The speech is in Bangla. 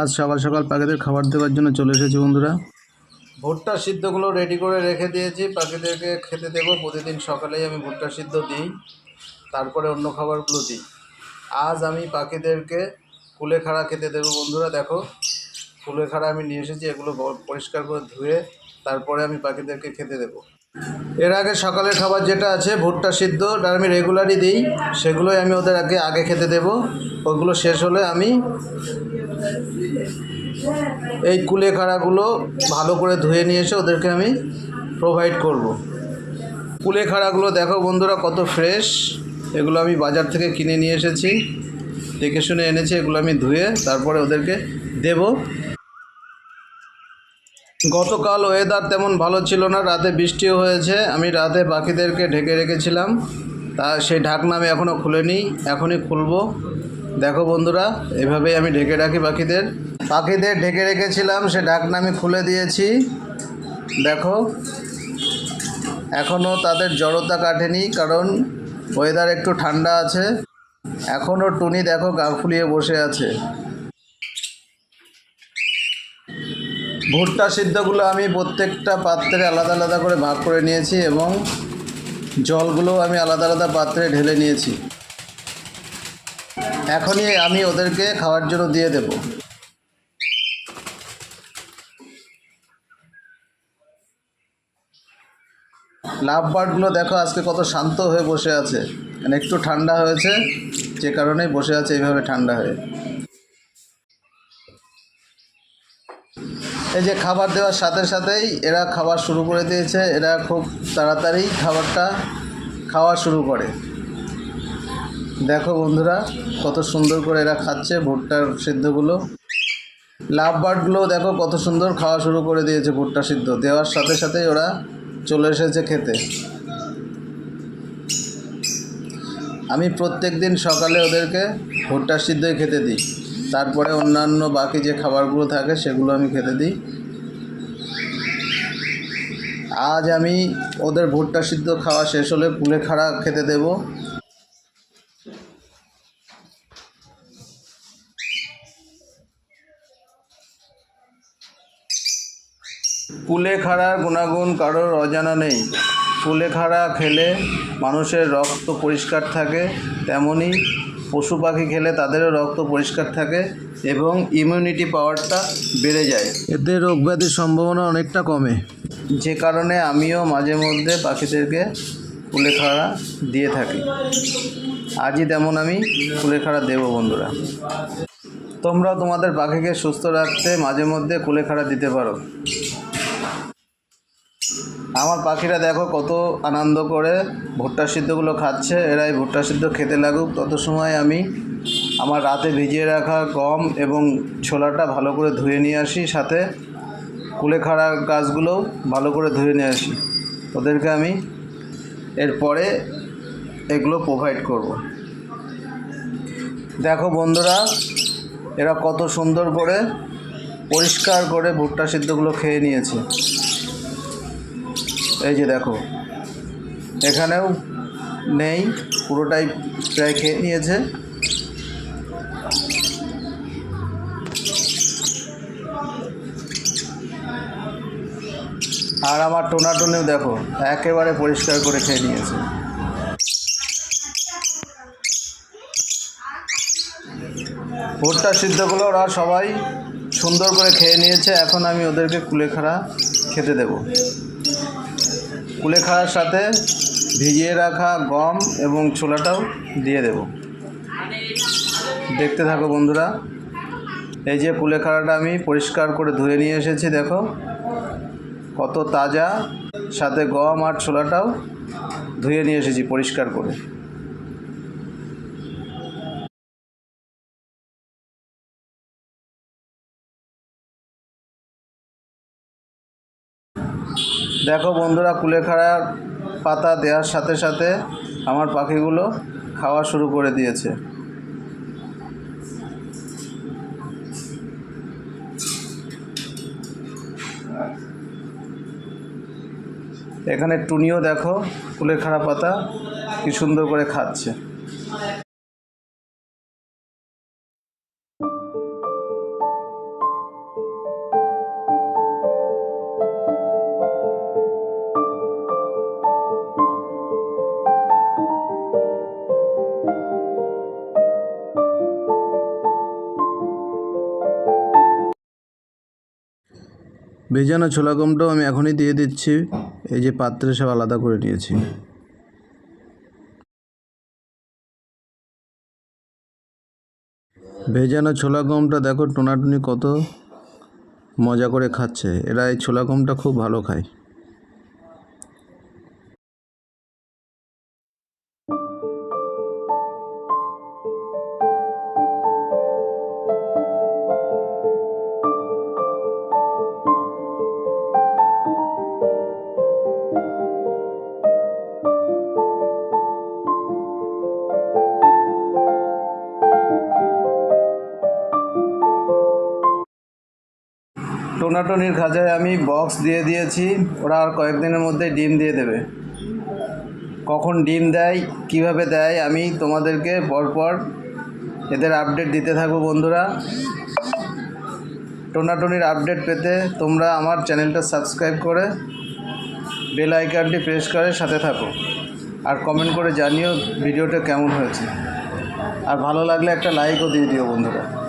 আজ সকাল সকাল পাখিদের খাবার দেওয়ার জন্য চলে এসেছি বন্ধুরা। ভুট্টা সিদ্ধগুলো রেডি করে রেখে দিয়েছি। পাখিদেরকে খেতে দেবো, প্রতিদিন সকালেই আমি ভুট্টা সিদ্ধ দিই, তারপরে অন্য খাবারগুলো দিই। আজ আমি পাখিদেরকে কুলেখাড়া খেতে দেবো বন্ধুরা, দেখো। কুলেখাড়া আমি নিয়ে এসেছি, এগুলো পরিষ্কার করে ধুয়ে তারপরে আমি পাখিদেরকে খেতে দেবো। এর আগে সকালের খাবার যেটা আছে, ভুট্টা সিদ্ধ ওটা আমি রেগুলারই দিই, সেগুলোই আমি ওদের আগে আগে খেতে দেবো। ওগুলো শেষ হলে আমি এই কুলেখাড়াগুলো ভালো করে ধুয়ে নিয়ে এসে ওদেরকে আমি প্রোভাইড করব। কুলেখাড়াগুলো দেখো বন্ধুরা কত ফ্রেশ এগুলো আমি বাজার থেকে কিনে নিয়ে এসেছি। দেখে শুনে এনেছি, এগুলো আমি ধুয়ে তারপরে ওদেরকে দেব। গতকাল ওয়েদার তেমন ভালো ছিল না, রাতে বৃষ্টিও হয়েছে। আমি রাতে পাখিদেরকে ঢেকে রেখেছিলাম। তা সেই ঢাকনা আমি এখনও খুলিনি, এখনই খুলবো। দেখো বন্ধুরা, এভাবেই আমি ঢেকে রাখি পাখিদের। পাখিদের ঢেকে রেখেছিলাম, সে ঢাকনা আমি খুলে দিয়েছি। দেখো এখনও তাদের জড়তা কাটেনি, কারণ ওয়েদার একটু ঠান্ডা আছে। এখনও টুনি দেখো গা ফুলিয়ে বসে আছে। ভুট্টা সিদ্ধগুলো আমি প্রত্যেকটা পাত্রে আলাদা আলাদা করে ভাগ করে নিয়েছি এবং জলগুলো আমি আলাদা আলাদা পাত্রে ঢেলে নিয়েছি। এখনই আমি ওদেরকে খাওয়ার জন্য দিয়ে দেব। লাভ বার্ডগুলো দেখো, আজকে কত শান্ত হয়ে বসে আছে। মানে একটু ঠান্ডা হয়েছে, যে কারণেই বসে আছে এইভাবে ঠান্ডা হয়ে। এই যে খাবার দেওয়ার সাথে সাথেই এরা খাবার শুরু করে দিয়েছে, এরা খুব তাড়াতাড়ি খাবারটা খাওয়া শুরু করে। দেখো বন্ধুরা, কত সুন্দর করে এরা খাচ্ছে ভুট্টার সিদ্ধগুলো। লাভ বার্ডগুলো দেখো কত সুন্দর খাওয়া শুরু করে দিয়েছে ভুট্টা সিদ্ধ। দেওয়ার সাথে সাথেই ওরা চলে এসেছে খেতে। আমি প্রত্যেক দিন সকালে ওদেরকে ভুট্টা সিদ্ধই খেতে দিই। তারপরে অন্যান্য বাকি যে খাবারগুলো থাকে সেগুলো আমি খেতে দিই। আজ আমি ওদের ভুট্টা সিদ্ধ খাওয়া শেষ হলে কুলেখাড়া খেতে দেবো। কুলেখাড়ার গুণাগুণ কারোর অজানা নেই। কুলেখাড়া খেলে মানুষের রক্ত পরিষ্কার থাকে তেমনি পশু পাখি খেলে তাদেরও রক্ত পরিষ্কার থাকে এবং ইমিউনিটি পাওয়ারটা বেড়ে যায়। এতে রোগ ব্যাধির সম্ভাবনা অনেকটা কমে। যে কারণে আমিও মাঝে মধ্যে পাখিদেরকে কুলেখাড়া দিয়ে থাকি। আজই তেমন আমি কুলেখাড়া দেবো বন্ধুরা। তোমরাও তোমাদের পাখিকে সুস্থ রাখতে মাঝে মধ্যে কুলেখাড়া দিতে পারো। আমার পাখিরা দেখো কত আনন্দ করে ভুট্টা সিদ্ধগুলো খাচ্ছে এরা এই ভুট্টা সিদ্ধ খেতে লাগুক। তত সময় আমি আমার রাতে ভিজিয়ে রাখা গম এবং ছোলাটা ভালো করে ধুয়ে নিয়ে আসি, সাথে কুলেখাড়া গাছগুলোও ভালো করে ধুয়ে নিয়ে আসি। ওদেরকে আমি এরপরে এগুলো প্রোভাইড করব। দেখো বন্ধুরা, এরা কত সুন্দর করে পরিষ্কার করে ভুট্টা সিদ্ধগুলো খেয়ে নিয়েছে। এই যে দেখো, এখানেও নেই, পুরোটাই প্রায় খেয়ে নিয়েছে। আর আমার টোনাটুনিও দেখো, একেবারে পরিষ্কার করে খেয়ে নিয়েছে। ভুট্টা সিদ্ধগুলো ওরা সবাই সুন্দর করে খেয়ে নিয়েছে, এখন আমি ওদেরকে কুলেখাড়া খেতে দেবো। কুলেখাড়ার সাথে ভিজিয়ে রাখা গম এবং ছোলাটাও দিয়ে দেব। দেখতে থাকো বন্ধুরা। এই যে কুলেখাড়াটা আমি পরিষ্কার করে ধুয়ে নিয়ে এসেছি, দেখো। কত তাজা, সাথে গম আর ছোলাটাও ধুয়ে নিয়ে এসেছি পরিষ্কার করে। দেখো বন্ধুরা কুলেখাড়ার পাতা দেওয়ার সাথে সাথে আমার পাখিগুলো খাওয়া শুরু করে দিয়েছে। এখানে টুনিও দেখো, কুলেখাড়া পাতা কি সুন্দর করে খাচ্ছে। ভেজানো ছোলা গমটাও আমি এখনই দিয়ে দিচ্ছি। এই যে পাত্রে সব আলাদা করে নিয়েছি। ভেজানো ছোলা গমটা দেখো টোনাটুনি কত মজা করে খাচ্ছে। এরা এই ছোলা গমটা খুব ভালো খায়। টোনাটনির খাঁচায় আমি বক্স দিয়ে দিয়েছি। ওরা আর কয়েকদিনের মধ্যে ডিম দিয়ে দেবে। কখন ডিম দেয়, কীভাবে দেয়, আমি তোমাদেরকে পরপর এদের আপডেট দিতে থাকব বন্ধুরা। টোনাটনির আপডেট পেতে তোমরা আমার চ্যানেলটা সাবস্ক্রাইব করে বেল আইকনটি প্রেস করে সাথে থাকো। আর কমেন্ট করে জানিও ভিডিওটা কেমন হয়েছে। আর ভালো লাগলে একটা লাইকও দিয়ে দিও বন্ধুরা।